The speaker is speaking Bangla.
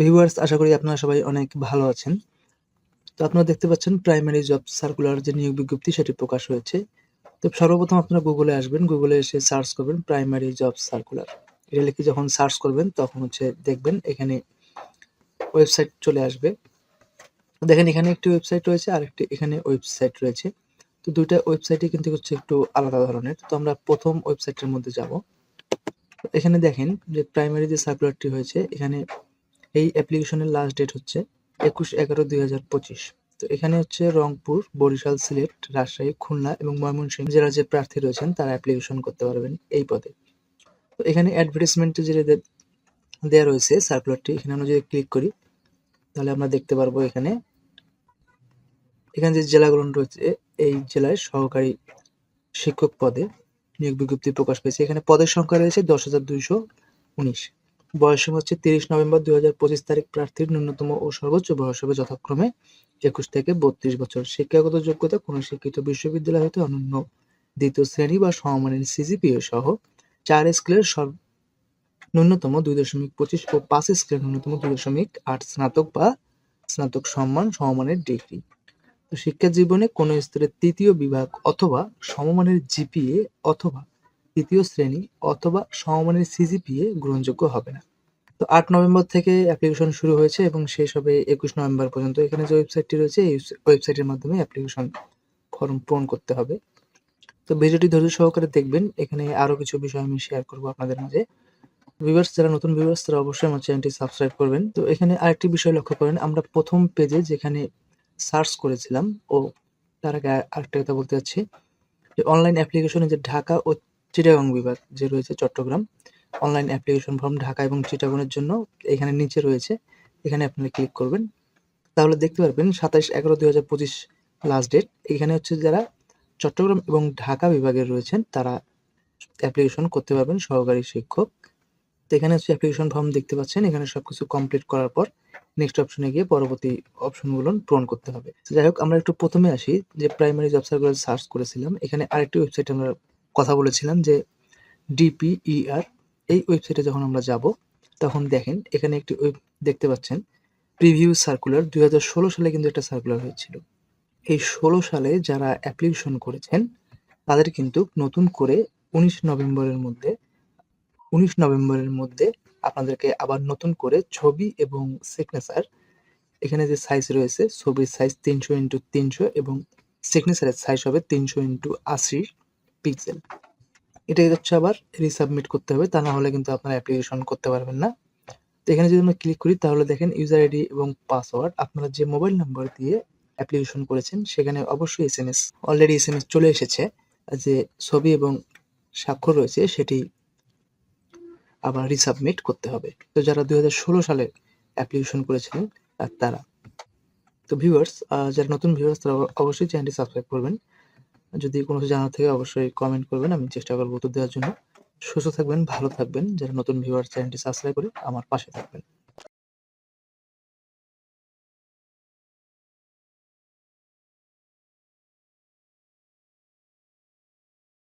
ভিউয়ার্স আশা করি আপনারা সবাই অনেক ভালো আছেন। তো আপনারা দেখতে পাচ্ছেন প্রাইমারি জব সার্কুলার যে নিয়োগ বিজ্ঞপ্তি, সেটি প্রকাশ হয়েছে। তো সর্বপ্রথম আপনারা গুগলে আসবেন। গুগলে এসে সার্চ করবেন প্রাইমারি জব সার্কুলার এটা লিখে যখন সার্চ করবেন, তখন হচ্ছে দেখবেন এখানে ওয়েবসাইট চলে আসবে। দেখেন এখানে একটি ওয়েবসাইট রয়েছে আর একটি এখানে ওয়েবসাইট রয়েছে। তো দুইটা ওয়েবসাইটই কিন্তু হচ্ছে একটু আলাদা ধরনের। তো আমরা প্রথম ওয়েবসাইটের মধ্যে যাব। এখানে দেখেন যে প্রাইমারি যে সার্কুলারটি হয়েছে, এখানে এই অ্যাপ্লিকেশনের লাস্ট ডেট হচ্ছে একুশ এগারো দুই হাজার পঁচিশ। তো এখানে হচ্ছে রংপুর, বরিশাল, সিলেট, রাজশাহী, খুলনা এবং ময়মনসিংহ জেলার যে প্রার্থী রয়েছেন, তারা অ্যাপ্লিকেশন করতে পারবেন এই পদে। তো এখানে অ্যাডভার্টাইজমেন্টে যেটা দেওয়া রয়েছে সার্কুলারটি এখানে আমরা যদি ক্লিক করি, তাহলে আমরা দেখতে পারব এখানে। এখানে যে জেলাগুলো রয়েছে, এই জেলায় সহকারী শিক্ষক পদে নিয়োগ বিজ্ঞপ্তি প্রকাশ পেয়েছে। এখানে পদের সংখ্যা রয়েছে দশ হাজার দুইশো উনিশ। বয়সসীমা হচ্ছে তিরিশ নভেম্বর দুই পঁচিশ তারিখ। প্রার্থীর ন্যূনতম ও সর্বোচ্চ বয়স হবে যথাক্রমে একুশ থেকে বত্রিশ বছর। শিক্ষাগত যোগ্যতা কোনো শিক্ষিত বিশ্ববিদ্যালয় হতে অনন্য। দ্বিতীয় শ্রেণি বা সমমানের সিজিপিএ সহ চার স্কেলের সর্ব ন্যূনতম দুই দশমিক পঁচিশ ও পাঁচ স্কেলের ন্যূনতম দুই দশমিক আট স্নাতক বা স্নাতক সম্মান সমমানের ডিগ্রি। তো শিক্ষা জীবনে কোনো স্তরের তৃতীয় বিভাগ অথবা সমমানের জিপিএ অথবা তৃতীয় শ্রেণি অথবা সমমানের সিজিপিএ গ্রহণযোগ্য হবে না। তো আট নভেম্বর থেকে অ্যাপ্লিকেশন শুরু হয়েছে এবং শেষ হবে একুশ নভেম্বর পর্যন্ত। এখানে যে ওয়েবসাইটটি রয়েছে, এই ওয়েবসাইটের মাধ্যমে অ্যাপ্লিকেশন ফর্ম পূরণ করতে হবে। তো ভিডিওটি ধৈর্য সহকারে দেখবেন। এখানে আরও কিছু বিষয় আমি শেয়ার করব আপনাদের মাঝে। ভিউয়ার্স যারা নতুন ভিউয়ার্স তারা অবশ্যই আমার চ্যানেলটি সাবস্ক্রাইব করবেন। তো এখানে আরেকটি বিষয় লক্ষ্য করেন। আমরা প্রথম পেজে যেখানে সার্চ করেছিলাম, ও তার আগে আরেকটা কথা বলতে যাচ্ছি যে অনলাইন অ্যাপ্লিকেশনে যে ঢাকা ও চিটাগং বিভাগ, যে রয়েছে Chattogram. Online application form Dhaka এবং চিটাগংয়ের জন্য এখানে নিচে রয়েছে। এখানে আপনারা ক্লিক করবেন। তাহলে দেখতে পারবেন সাতাইশ এগারো দুই হাজার পঁচিশ লাস্ট ডেট এখানে হচ্ছে যারা চট্টগ্রাম এবং ঢাকা বিভাগের রয়েছেন, তারা অ্যাপ্লিকেশন করতে পারবেন সহকারী শিক্ষক। তো এখানে হচ্ছে অ্যাপ্লিকেশন ফর্ম দেখতে পাচ্ছেন। এখানে সবকিছু কমপ্লিট করার পর নেক্সট অপশনে গিয়ে পরবর্তী অপশনগুলো পূরণ করতে হবে। যাই হোক, আমরা একটু প্রথমে আসি, যে প্রাইমারি জব সার্কুলার সার্চ করেছিলাম। এখানে আরেকটি ওয়েবসাইট আমরা কথা বলেছিলাম যে ডিপিইআর এই ওয়েবসাইটে যখন আমরা যাব, তখন দেখেন এখানে একটি ওয়েব দেখতে পাচ্ছেন প্রিভিউ সার্কুলার দুই হাজার ষোলো সালে কিন্তু একটা সার্কুলার হয়েছিল। এই ষোলো সালে যারা অ্যাপ্লিকেশন করেছেন, তাদের কিন্তু নতুন করে উনিশ নভেম্বরের মধ্যে, উনিশ নভেম্বরের মধ্যে আপনাদেরকে আবার নতুন করে ছবি এবং সিগনেচার এখানে যে সাইজ রয়েছে, ছবির সাইজ তিনশো ইন্টু তিনশো এবং সিগনেচারের সাইজ হবে তিনশো ইন্টু আশি। পিক্সেল। এটাই হচ্ছে আবার রিসাবমিট করতে হবে, তা না হলে কিন্তু আপনারা অ্যাপ্লিকেশন করতে পারবেন না। তো এখানে যদি আমরা ক্লিক করি, তাহলে দেখেন ইউজার আইডি এবং পাসওয়ার্ড আপনারা যে মোবাইল নাম্বার দিয়ে অ্যাপ্লিকেশন করেছেন, সেখানে অবশ্যই S M S already S M S চলে এসেছে যে ছবি এবং স্বাক্ষর রয়েছে, সেটি আবার রিসাবমিট করতে হবে। তো যারা দুই হাজার ষোলো সালে অ্যাপ্লিকেশন করেছিলেন তারা। তো ভিউয়ার্স যারা নতুন ভিউয়ার্স তারা অবশ্যই চ্যানেলটি সাবস্ক্রাইব করবেন। যদি কোনো কিছু জানার থাকে অবশ্যই কমেন্ট করবেন। আমি চেষ্টা করব উত্তর দেওয়ার জন্য। সুস্থ থাকবেন, ভালো থাকবেন। যারা নতুন ভিউয়ার চ্যানেলটি সাবস্ক্রাইব করে আমার পাশে থাকবেন।